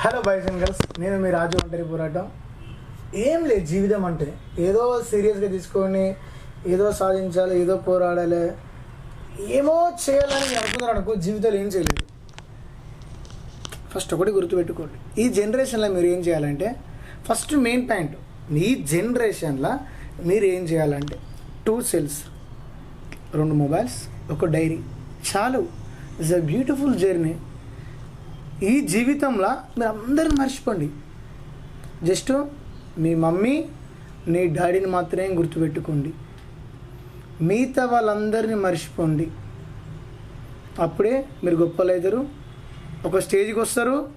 Hello boys and girls నేను మీ రాజు ఒంటరి పోరాటం. ఏం లేదు జీవితం అంటే ఏదో సీరియస్గా తీసుకొని ఏదో సాధించాలి ఏదో పోరాడాలి. ఏమో చేయాలని మీరు అనుకున్నారు అనుకో జీవితంలో ఏం చేయలేదు. ఫస్ట్ ఒకటి గుర్తుపెట్టుకోండి. ఈ జనరేషన్లో మీరు ఏం చేయాలంటే ఫస్ట్ మెయిన్ పాయింట్ ఈ జనరేషన్లో మీరు ఏం చేయాలంటే టూ సెల్స్ రెండు మొబైల్స్ ఒక డైరీ చాలు. ఇట్స్ అ బ్యూటిఫుల్ జర్నీ ఈ జీవితంలో మీరు అందరిని మర్చిపోండి. జస్ట్ మీ మమ్మీ నీ డాడీని మాత్రమే గుర్తుపెట్టుకోండి. మిగతా వాళ్ళందరినీ మర్చిపోండి. అప్పుడే మీరు గొప్పలు అవుతారు ఒక స్టేజ్కి వస్తారు.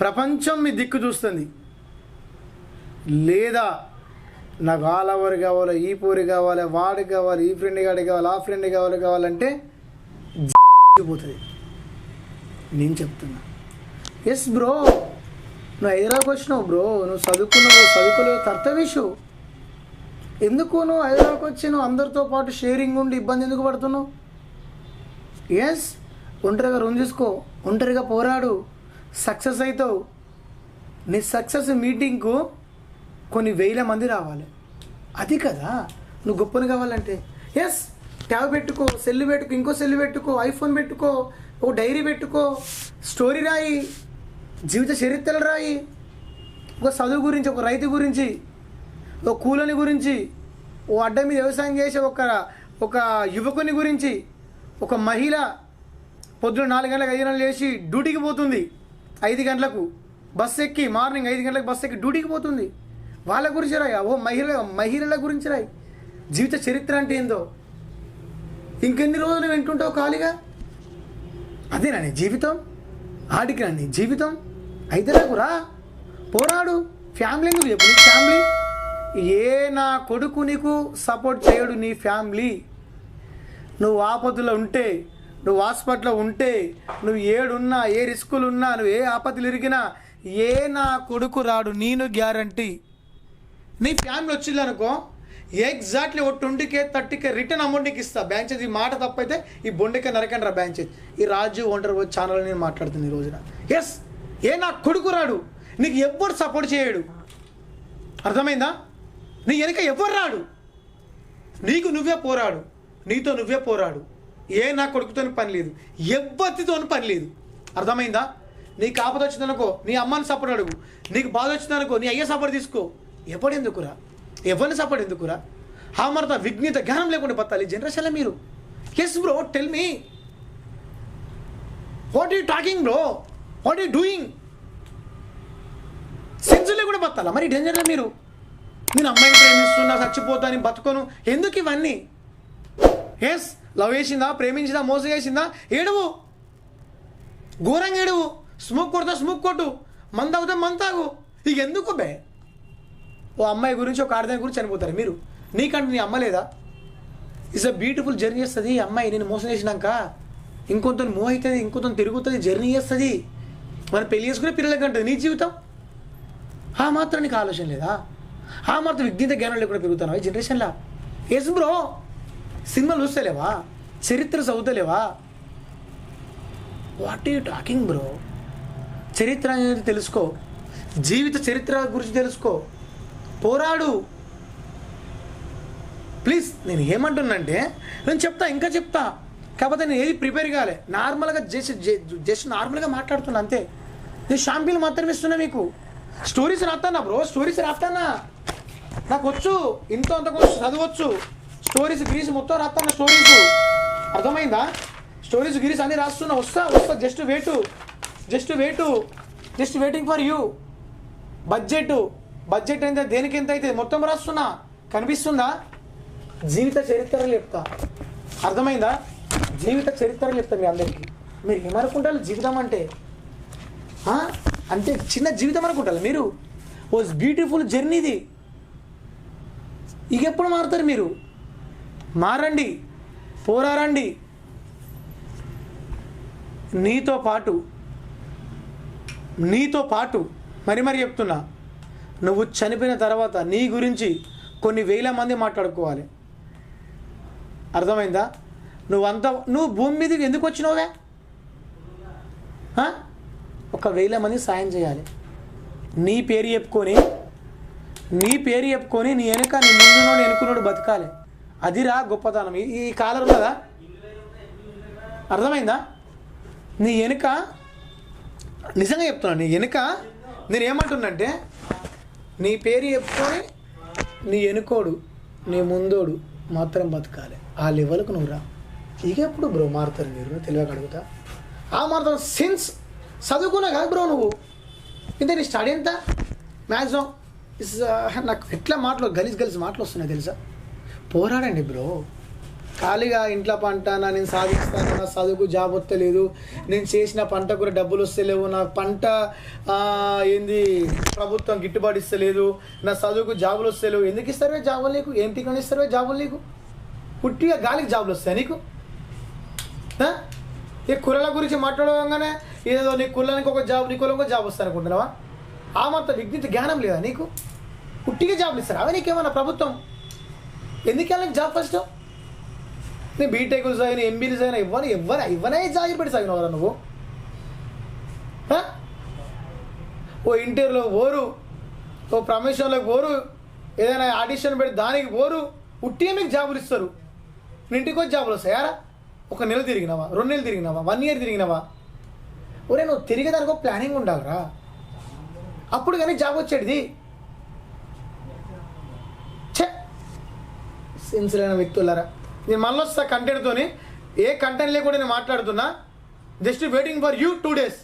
ప్రపంచం మీ దిక్కు చూస్తుంది. లేదా నాకు ఆ లవర్ కావాలి ఈ పూరి కావాలి వాడికి కావాలి ఈ ఫ్రెండ్ గాడికి కావాలి ఆ ఫ్రెండ్ కావాలి కావాలంటే పోతుంది. నేను చెప్తున్నా. ఎస్ బ్రో నువ్వు హైదరాబాద్ వచ్చినావు బ్రో నువ్వు చదువుకున్నావు చదువుకోలేవు కర్తవ్యషు ఎందుకు నువ్వు హైదరాబాద్కి వచ్చి నువ్వు అందరితో పాటు షేరింగ్ ఉండి ఇబ్బంది ఎందుకు పడుతున్నావు? ఎస్ ఒంటరిగా రూమ్ చూసుకో ఒంటరిగా పోరాడు. సక్సెస్ అవుతావు నీ సక్సెస్ మీటింగ్కు కొన్ని వేల మంది రావాలి. అది కదా. నువ్వు గొప్పని కావాలంటే. ఎస్ ట్యాబ్ పెట్టుకో సెల్ పెట్టుకో ఇంకో సెల్ పెట్టుకో ఐఫోన్ పెట్టుకో ఓ డైరీ పెట్టుకో స్టోరీ రాయి జీవిత చరిత్రలు రాయి ఒక చదువు గురించి ఒక రైతు గురించి ఒక కూలని గురించి ఓ అడ్డ మీద వ్యవసాయం చేసే ఒక ఒక యువకుని గురించి ఒక మహిళ పొద్దున నాలుగు గంటలకు ఐదు గంటలు లేచి డ్యూటీకి పోతుంది ఐదు గంటలకు. బస్ ఎక్కి మార్నింగ్ ఐదు గంటలకు బస్ ఎక్కి డ్యూటీకి పోతుంది. వాళ్ళ గురించి రాయి ఓ మహిళ మహిళల గురించి రాయి. జీవిత చరిత్ర అంటే ఏందో? ఇంకెన్ని రోజులు వింటుంటావు ఖాళీగా? అదేనా నీ జీవితం? ఆడికి నీ జీవితం? అయితే నాకు రా. పోరాడు. ఫ్యామిలీ నువ్వు చెప్పు నీ ఫ్యామిలీ? ఏ నా కొడుకు నీకు సపోర్ట్ చేయడు నీ ఫ్యామిలీ? నువ్వు ఆపదలో ఉంటే నువ్వు హాస్పిటల్లో ఉంటే నువ్వు ఏడున్నా ఏ రిస్కులు ఉన్నా నువ్వు ఏ ఆపదలు ఇరిగినా ఏ నా కొడుకు రాడు నేను గ్యారంటీ. నీ ఫ్యామిలీ వచ్చిందనుకో ఎగ్జాక్ట్లీ ఓ twenty K thirty K return amount నీకు ఇస్తా. బ్యాంచెస్ ఈ మాట తప్పైతే ఈ బొండికే నరకండి రా బ్యాంచెస్ ఈ రాజు ఒంటరి ఛానల్ నేను మాట్లాడుతుంది ఈ రోజున. ఎస్ ఏ నా కొడుకు రాడు? నీకు ఎవ్వరు సపోర్ట్ చేయడు. అర్థమైందా? నీ వెనక ఎవ్వరు రాడు? నీకు నువ్వే పోరాడు. నీతో నువ్వే పోరాడు. ఏ నా కొడుకుతో పని లేదు. ఎవ్వరితో పని లేదు. అర్థమైందా? నీకు ఆపద వచ్చిందనుకో నీ అమ్మని సపోర్ట్ అడుగు. నీకు బాధ వచ్చిందనుకో నీ అయ్యే సపోర్ట్ తీసుకో. ఎవడెందుకురా ఎవరిని సపోర్ట్ ఎందుకురా? హామర్త విఘ్నిత జ్ఞానం లేకుండా బతాలి జనరేషన్లో మీరు. Yes bro tell me what you talking bro what you doing సెన్సులే కూడా బతాలా మరి డేంజర్లో మీరు? నేను అమ్మాయిని ప్రేమిస్తున్నా చచ్చిపోతాను బతుకోను. ఎందుకు ఇవన్నీ? ఎస్ లవ్ చేసిందా ప్రేమించిందా మోసం చేసిందా? ఏడువు. ఘోరంగా ఏడువు. స్మోక్ కొడతా స్మోక్ కొట్టు. మంద అవుతా మంద తాగు. ఇక ఎందుకు బే? ఓ అమ్మాయి గురించి ఒక ఆడదాని గురించి చనిపోతారు. మీరు నీకంటే నీ అమ్మ లేదా? ఇట్స్ అ బ్యూటిఫుల్ జర్నీ చేస్తుంది. ఈ అమ్మాయి నేను మోసం చేసినాక ఇంకొంత మోహితుంది ఇంకొంత తిరుగుతుంది జర్నీ చేస్తుంది. మన పెళ్ళి చేసుకునే పిల్లలకి అంటుంది. నీ జీవితం? ఆ మాత్రం నీకు ఆలోచన లేదా? ఆ మాత్రం విజ్ఞత జ్ఞానం లేకుండా పెరుగుతాను ఈ జనరేషన్లో ఎస్ బ్రో సినిమాలు చూస్తలేవా? చరిత్ర చదువుతలేవా? వాట్ యూ టాకింగ్ బ్రో చరిత్ర అనేది తెలుసుకో. జీవిత చరిత్ర గురించి తెలుసుకో. పోరాడు. ప్లీజ్ నేను ఏమంటున్నానంటే నేను చెప్తా ఇంకా చెప్తా. కాకపోతే నేను ఏది ప్రిపేర్ కాలే. నార్మల్గా జస్ట్ జస్ట్ నార్మల్గా మాట్లాడుతున్నా అంతే. నేను షాంపిల్ మాత్రమే ఇస్తున్నా మీకు. స్టోరీస్ రాస్తానా బ్రో స్టోరీస్ రాస్తానా నాకు వచ్చు ఇంత అంత చదవచ్చు. స్టోరీస్ గిరీస్ మొత్తం రాస్తాను స్టోరీస్. అర్థమైందా? స్టోరీస్ గిరీస్ అన్ని రాస్తున్నా వస్తా వస్తా just wait just wait just waiting for you budget. Budget ఎంత దేనికి ఎంత అయితే మొత్తం రాస్తున్నా కనిపిస్తుందా? జీవిత చరిత్రలు చెప్తా. అర్థమైందా? జీవిత చరిత్రలు చెప్తా మీ అందరికీ. మీరు ఏమనుకుంటారు? జీవితం అంటే? అంతే చిన్న జీవితం అనుకుంటారు మీరు. వాజ్ బ్యూటిఫుల్ జర్నీది. ఇక ఎప్పుడు మారుతారు మీరు? మారండి. పోరారండి. నీతో పాటు. నీతో పాటు. మరి మరి చెప్తున్నా. నువ్వు చనిపోయిన తర్వాత నీ గురించి కొన్ని వేల మంది మాట్లాడుకోవాలి. అర్థమైందా? నువ్వంతా నువ్వు భూమి మీదకి ఎందుకు వచ్చినావే ఒక వేల మంది సాయం చేయాలి. నీ పేరు చెప్పుకొని నీ పేరు చెప్పుకొని నీ వెనుక నీ ముందునోడు వెనుకున్నోడు బతకాలి. అదిరా గొప్పతనం. ఈ- కాలర్ కదా అర్థమైందా? నీ వెనుక నిజంగా చెప్తున్నాను నీ వెనుక నేను ఏమంటున్నంటే నీ పేరు చెప్పుకొని నీ ఎనుకోడు నీ ముందోడు మాత్రం బతకాలి. ఆ లెవెల్కు నువ్వు రా. ఇక ఎప్పుడు బ్రో మారుతారు మీరు? తెలియక అడుగుతా. ఆ మారుతారు సిన్స్ చదువుకున్నా కాదు బ్రో నువ్వు. ఇంత నీ స్టడీ ఎంత? మ్యాక్సిమం ఇస్ uh, నాకు ఎట్లా మాటలు గలీజ్ గలీజ్ మాటలు వస్తున్నాయి తెలుసా? పోరాడండి బ్రో. ఖాళీగా ఇంట్లో పంట నా నేను సాధిస్తాను నా చదువుకు జాబ్ వస్తలేదు నేను చేసిన పంట కూడా డబ్బులు వస్తలేవు నా పంట ఏంది ప్రభుత్వం గిట్టుబాటు ఇస్తలేదు నా చదువుకు జాబులు వస్తలేవు. ఎందుకు ఇస్తారే జాబులు నీకు? ఏం టికెట్ ఇస్తారే జాబులు నీకు? పుట్టిగా గాలికి జాబులు వస్తాయి నీకు? ఈ కులాల గురించి మాట్లాడగానే ఏదో నీ కులానికి ఒక జాబ్ నీ ఒక జాబ్ వస్తాను అనుకుంటున్నావా? ఆ మాత్రం విజ్ఞత జ్ఞానం లేదా నీకు? పుట్టిగా జాబులు ఇస్తారు? అవి నీకేమన్నా ప్రభుత్వం? ఎందుకు వెళ్ళాలి జాబ్ ఫస్ట్ నేను బీటెక్ చదివిన ఎంబీలు చదివిన ఇవ్వని ఇవ్వని ఇవ్వనే జాయిన్ పెట్టి చదివినవరా నువ్వు? ఓ ఇంటర్లో పోరు ఓ ప్రమోషన్లోకి పోరు ఏదైనా ఆడిషన్ పెట్టి దానికి పోరు ఉట్టిగా మీకు జాబులు ఇస్తారు. ఇంటికి వచ్చి జాబులు వస్తాయారా ఒక నెల తిరిగినావా? రెండు నెలలు తిరిగినావా? One year తిరిగినావా? ఒరే నువ్వు తిరిగేదానికి ఒక ప్లానింగ్ ఉండాలిరా. అప్పుడు కానీ జాబ్ వచ్చేటిది. ఛే! లేని వ్యక్తులారా. నేను మళ్ళీ వస్తా కంటెంట్తోని ఏ కంటెంట్ లేకుండా నేను మాట్లాడుతున్నా? Just waiting for you two days